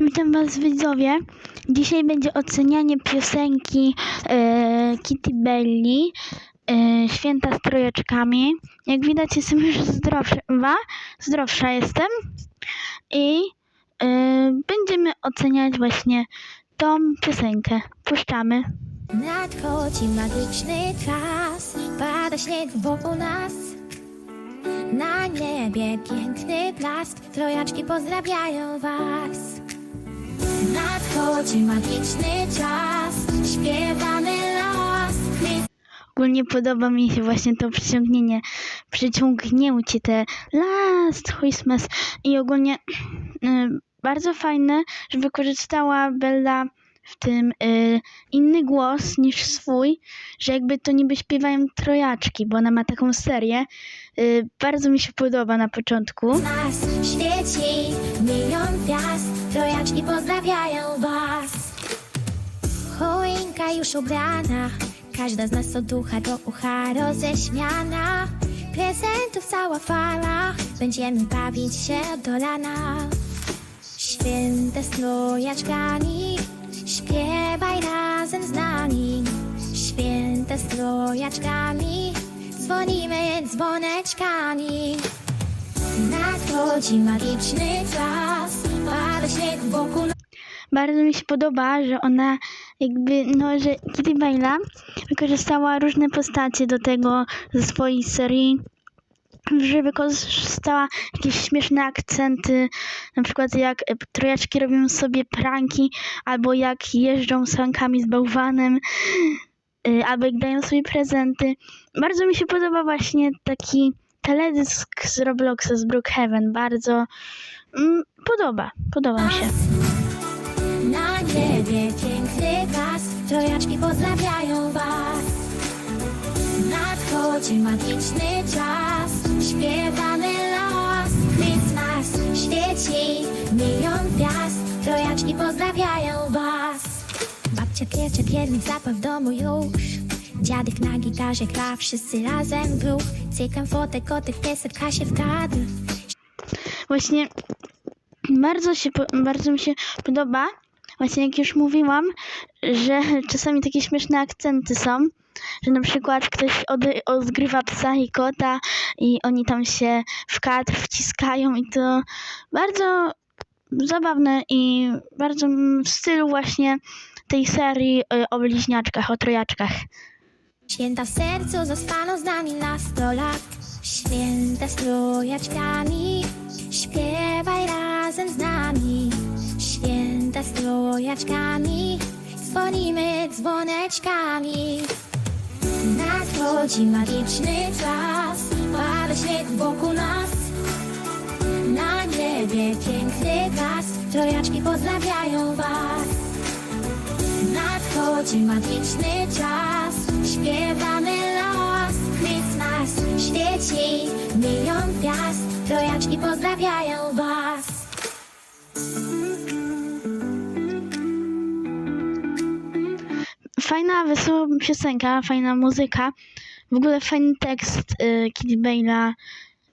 Witam Was widzowie. Dzisiaj będzie ocenianie piosenki e, Kitty Belli e, Święta z trojeczkami. Jak widać jestem już zdrowsza, zdrowsza jestem i e, będziemy oceniać właśnie tą piosenkę. Puszczamy. Nadchodzi magiczny czas, pada śnieg wokół nas. Na niebie piękny blask, trojaczki pozdrawiają was. Nadchodzi magiczny czas, śpiewamy. Chryst- Ogólnie podoba mi się właśnie to przyciągnięcie, przyciągnięcie te Last Christmas i ogólnie y, bardzo fajne, że wykorzystała Bella w tym y, inny głos niż swój, że jakby to niby śpiewają trojaczki, bo ona ma taką serię. Y, bardzo mi się podoba na początku. Nas świeci milion gwiazd, trojaczki pozdrawiają was. Choinka już ubrana, każda z nas od ducha do ucha roześmiana. Prezentów cała fala, będziemy bawić się do rana. Święte z trojaczkami, śpiewaj razem z nami. Święte z trojaczkami, dzwonimy dzwoneczkami. Nadchodzi magiczny czas, Bardzo mi się podoba, że ona jakby, no, że Kitty Bella wykorzystała różne postacie do tego ze swojej serii, że wykorzystała jakieś śmieszne akcenty, na przykład jak trojaczki robią sobie pranki, albo jak jeżdżą sankami z bałwanem, y, albo jak dają sobie prezenty. Bardzo mi się podoba właśnie taki teledysk z Robloxa z Brookhaven. Bardzo podoba, podoba mi się. Na niebie piękny blask, trojaczki pozdrawiają was. Nadchodzi magiczny czas, śpiewamy los. Christmas świeci milion gwiazd, trojaczki pozdrawiają was. Babcia piecze piernik, zapach w domu już. Dziadek na gitarze gra, wszyscy razem w ruch. Cykam fotek, kotek, piesek, Kasie w kadr. Właśnie bardzo, się, bardzo mi się podoba, właśnie jak już mówiłam, że czasami takie śmieszne akcenty są, że na przykład ktoś od, odgrywa psa i kota i oni tam się w kadr wciskają i to bardzo zabawne i bardzo w stylu właśnie tej serii y, o bliźniaczkach, o trojaczkach. Święta w sercu zostaną z nami na sto lat. Święta z trojaczkami, śpiewaj razem z nami. Święta z trojaczkami, dzwonimy dzwoneczkami. Nadchodzi magiczny czas, pada śnieg wokół nas. Na niebie piękny blask, trojaczki pozdrawiają was. Nadchodzi magiczny czas, śpiewamy los. Christmas świeci milion gwiazd, trojaczki pozdrawiają was. Fajna, wesoła piosenka, fajna muzyka, w ogóle fajny tekst y, Kitty Bella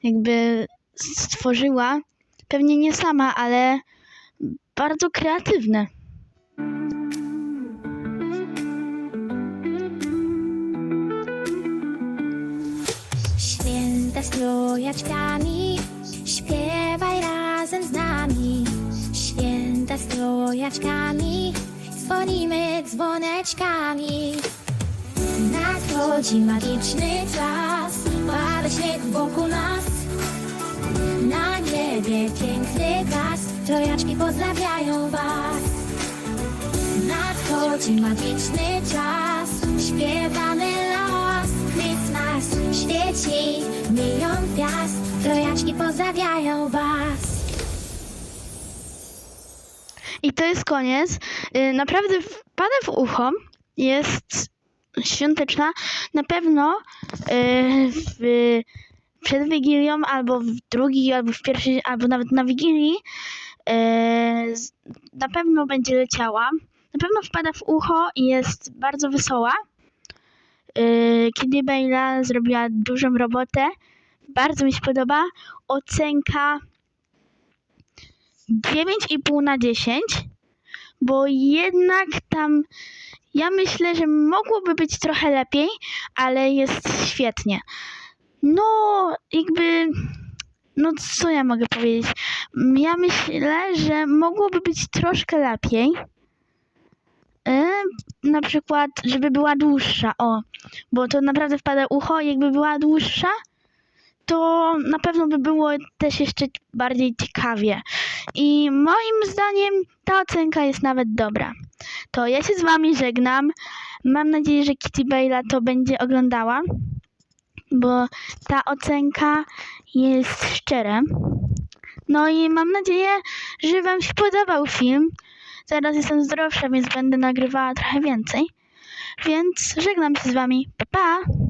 jakby stworzyła. Pewnie nie sama, ale bardzo kreatywne. Święta z trojaczkami, śpiewaj razem z nami. Święta z trojaczkami, dzwonimy dzwoneczkami. Nadchodzi magiczny czas, pada śnieg wokół nas. Na niebie piękny blask, trojaczki pozdrawiają was. Nadchodzi magiczny czas, śpiewamy los. Christmas świeci milion gwiazd, trojaczki pozdrawiają was. I to jest koniec. Y, Naprawdę wpada w ucho. Jest świąteczna. Na pewno y, w, przed Wigilią, albo w drugi, albo w pierwszej, albo nawet na Wigilii y, na pewno będzie leciała. Na pewno wpada w ucho i jest bardzo wesoła. Kiedy Bella zrobiła dużą robotę. Bardzo mi się podoba. Ocenka 9,5 na 10, bo jednak tam ja myślę, że mogłoby być trochę lepiej, ale jest świetnie. No, jakby. No, co ja mogę powiedzieć? Ja myślę, że mogłoby być troszkę lepiej. E, na przykład, żeby była dłuższa, o, bo to naprawdę wpada ucho, jakby była dłuższa, to na pewno by było też jeszcze bardziej ciekawie. I moim zdaniem ta ocenka jest nawet dobra. To ja się z wami żegnam. Mam nadzieję, że Kitty Bale'a to będzie oglądała, bo ta ocenka jest szczera. No i mam nadzieję, że wam się podobał film. Teraz jestem zdrowsza, więc będę nagrywała trochę więcej. Więc żegnam się z wami. Pa, pa!